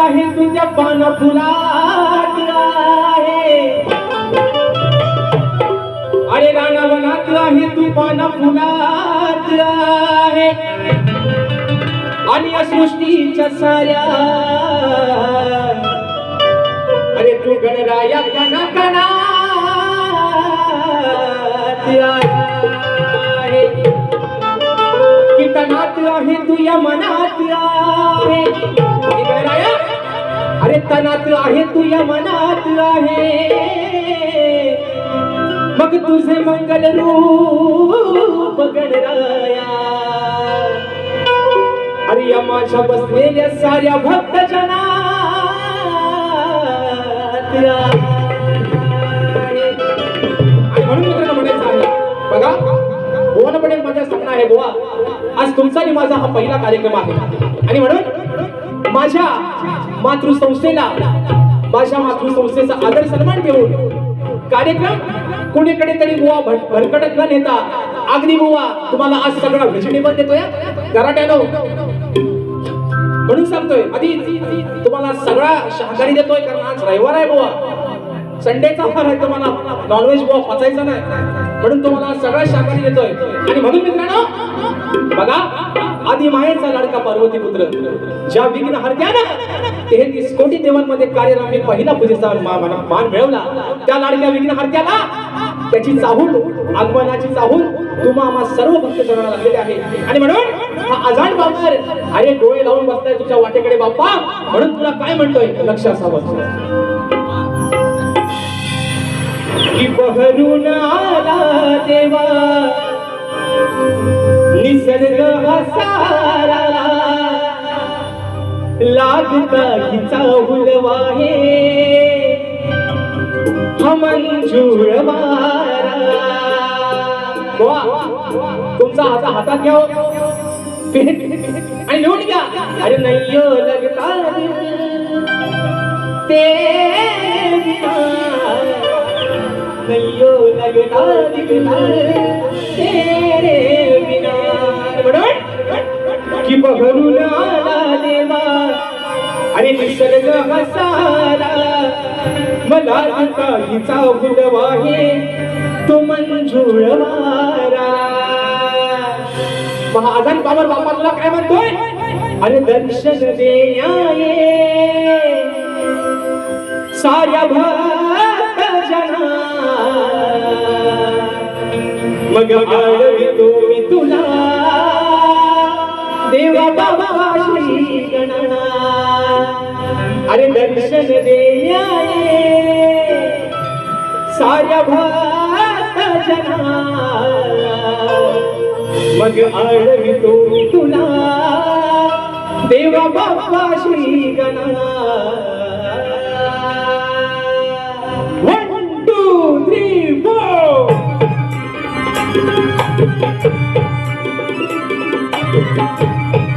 आहे तुझ्या पान फुलात वनात आहे तू फुलात आहे. आणि या सृष्टीच्या साऱ्या अरे तू गणराया कणा कणा आहे. कीर्तनात आहे तू या मनात आहे. हे गणराया अरे तनात आहे तू या मनात आहे. मग तुझे मंगल रूप गणराया. अरे या माझ्या बसलेल्या साऱ्या भक्त जनात म्हणून मित्रांनो म्हणायचं आहे बघा भुवन पटेल माझ्या सपना आहे बुवा. आज तुमचा आणि माझा हा पहिला कार्यक्रम आहे. आणि म्हणून माझ्या मातृसंस्थेला माझ्या मातृसंस्थेचा आदर सन्मान देऊन कार्यक्रम? कुणीकडे तरी बुवा भट- भरकटत न नेता अगदी बुवा तुम्हाला आज सगळा व्हेजिटेबल देतोय कराट्यानो म्हणून सांगतोय आधी तुम्हाला सगळा शाकाहारी देतोय कारण आज रविवार आहे बुवा. संडेचा फार आहे तुम्हाला. नॉनव्हेज बुवा पचायचा नाही. म्हणून तुम्हाला सगळ्या शाकाहारी देतोय. आणि म्हणून मित्रांनो बघा आधी मायेचा लाडका पार्वती पुत्र ज्या विघ्न हरत्यानं तेहतीस कोटी देवांमध्ये कार्यरम्य पहिला पूजेचा मान मिळवला. त्या लाडक्या विघ्न हरत्याला त्याची चाहूल आगमनाची चाहूल तुम्हा आम्हा सर्व भक्तजनाला लागलेली आहे. आणि म्हणून हा अजाण बाबर अरे डोळे लावून बसताय तुझ्या वाटेकडे बाप्पा. म्हणून तुला काय म्हणतोय? लक्ष असावं. की बहरून आला देवा. निसर्ग हसारा लागता हिचा हुलवाहे हा. मंजूळ मारा. तुमचा आता हातात घ्या आणि लिहून घ्या. अरे नैयो हो, लगता नैयो लगता दिल तेरे बिना। म्हणून की बघरून आला देवा अरे निसर्ग हसाला। मला काहीचा फुलवाहे तो मंजूळ वारा महाजन बाबर बापाला काय म्हणतोय? अरे दर्शन दे साऱ्या भक्त मग आळवितो मी तुला देवा बाबा श्री गणना। अरे दर्शन देण्याये साऱ्या भक्त जना मग आळवितो मी तुला देवा बाबा श्री गणना। हे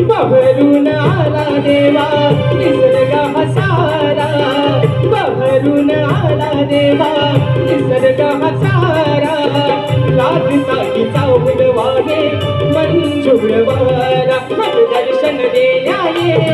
बहरून आला देवा निसर्ग हसारा. बहरून आला देवा निसर्ग हसारा. लागता हिचा उडवागे मंजुळवारा दर्शन देण्याये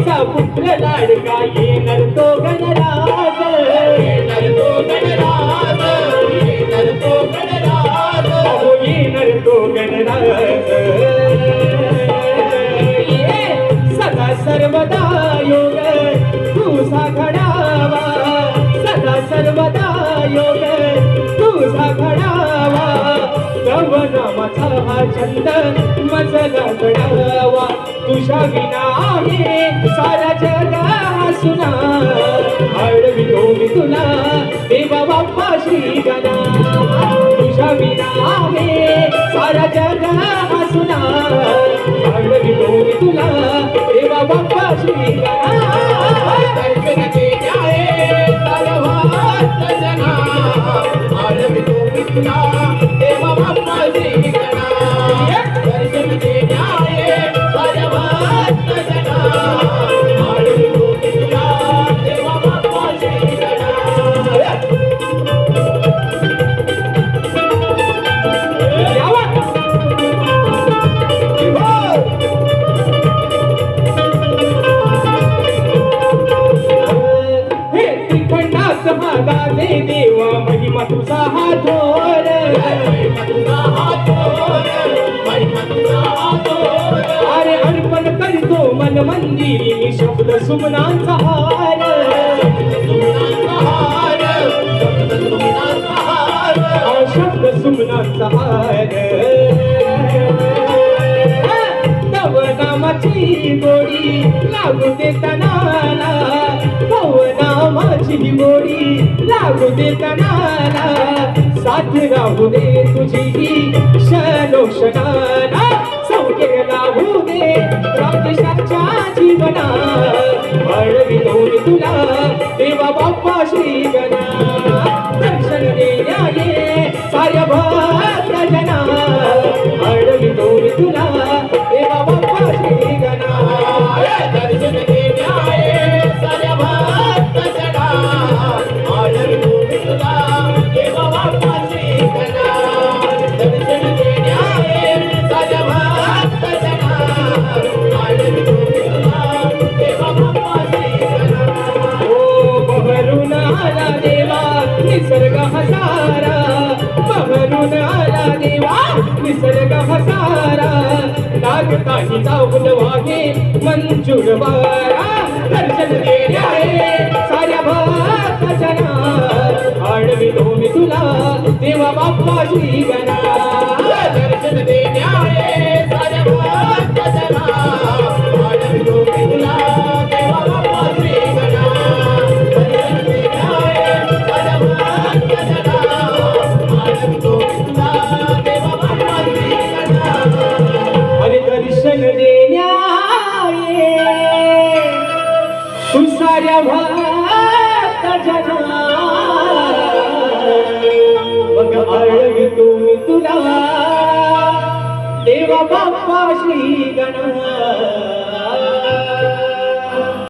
आदिमायेचा पुत्र लाडका येणार तो गणराज येणार तो गणराज येणार तो गणराज अहो येणार तो गणराज ये सदा सर्वदा योग तुझा घडावा. सदा सर्वदा योग छंद मजला घडावा तुझ्या विना आहे सारा जग सुना आडवितो मी तुला देवा बाप्पाशी श्री गणा तुझ्या विना आहे सारा जग सुना आडवितो मी तुला देवा बाप्पाशी श्री गणा मन मंदिरी शब्द सुमनांचा हार शब्द सुमनाचा हार. हा शब्द सुमनांचा हार. तव नामाची गोडी लागू देताना तव नामाची गोडी लागू साथ राहू दे तुझी क्षणोक्षणाला जीवना अडवितो तुला देवा बाप्पा श्री देवा निसर्ग हसारा लागता ही जाऊन वागे मंजूर वारा दर्शन देण्या साऱ्या भक्त जना आडवितो मी तुला देवा बाप्पा श्री गणा. दर्शन देण्याये तू भक्त जना मग आळवितो तुला. देवा बाप्पा श्री गणा